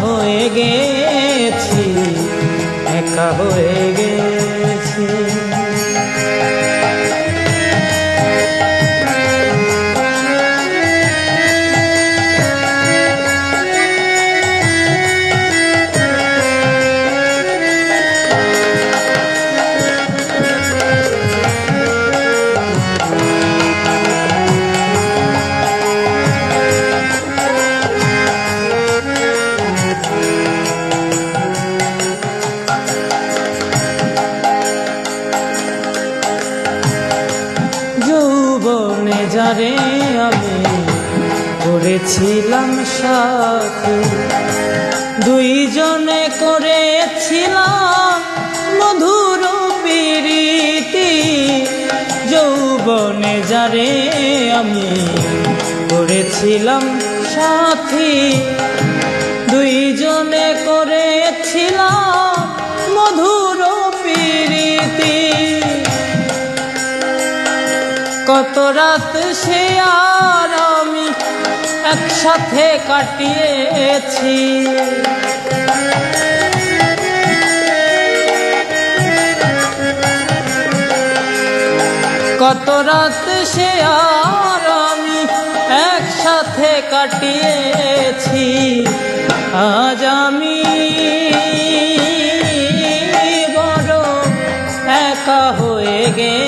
হয়ে গেছি যারে আমি করেছিলাম সাথে। দুইজনে করেছিলাম মধুর প্রীতি। যৌবনে যারে আমি করেছিলাম সাথী। দুইজনে করেছিলাম কত রাত সে আর আমি একসাথে কাটিয়েছি। কত রাত সে আর আমি একসাথে কাটিয়েছি। আজ আমি বড় একা হয়ে গেছি।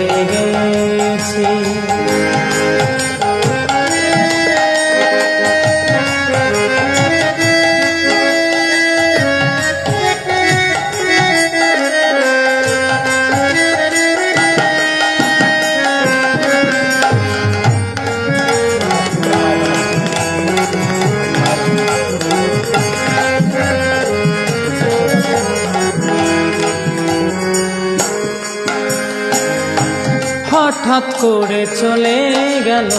হঠাৎ করে চলে গেল।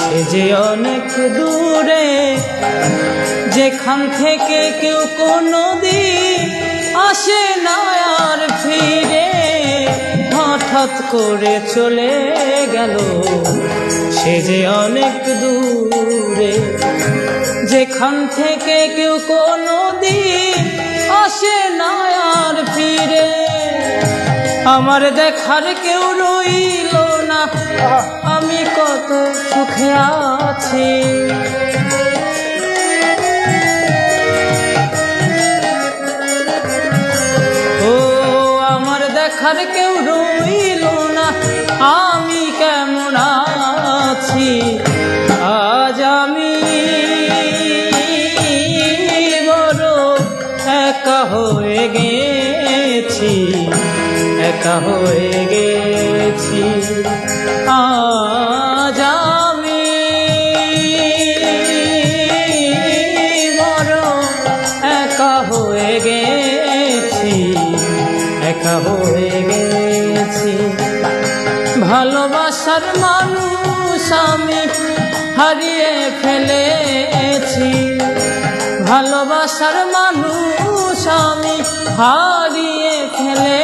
সে যে অনেক দূরে, যেখান থেকে কেউ কোনো দিন আসে না আর ফিরে, হঠাৎ করে চলে গেল। সে যে অনেক দূরে, যেখান থেকে কেউ কোনো দিন আসে না আর ফিরে। আমার দেখার কেউ রইল না। আমি কত সুখে আছি। ও, আমার দেখার কেউ রইল না। আমি কেমন আছি? আজ আমি বড় একা হয়ে গেছি। আজ আমি বড় একা হয়ে গেছি, একা হয়ে গেছি। ভালোবাসার মানুষ আমি হারিয়ে ফেলেছি। ভালোবাসার মানুষ আমি হারিয়ে ফেলেছি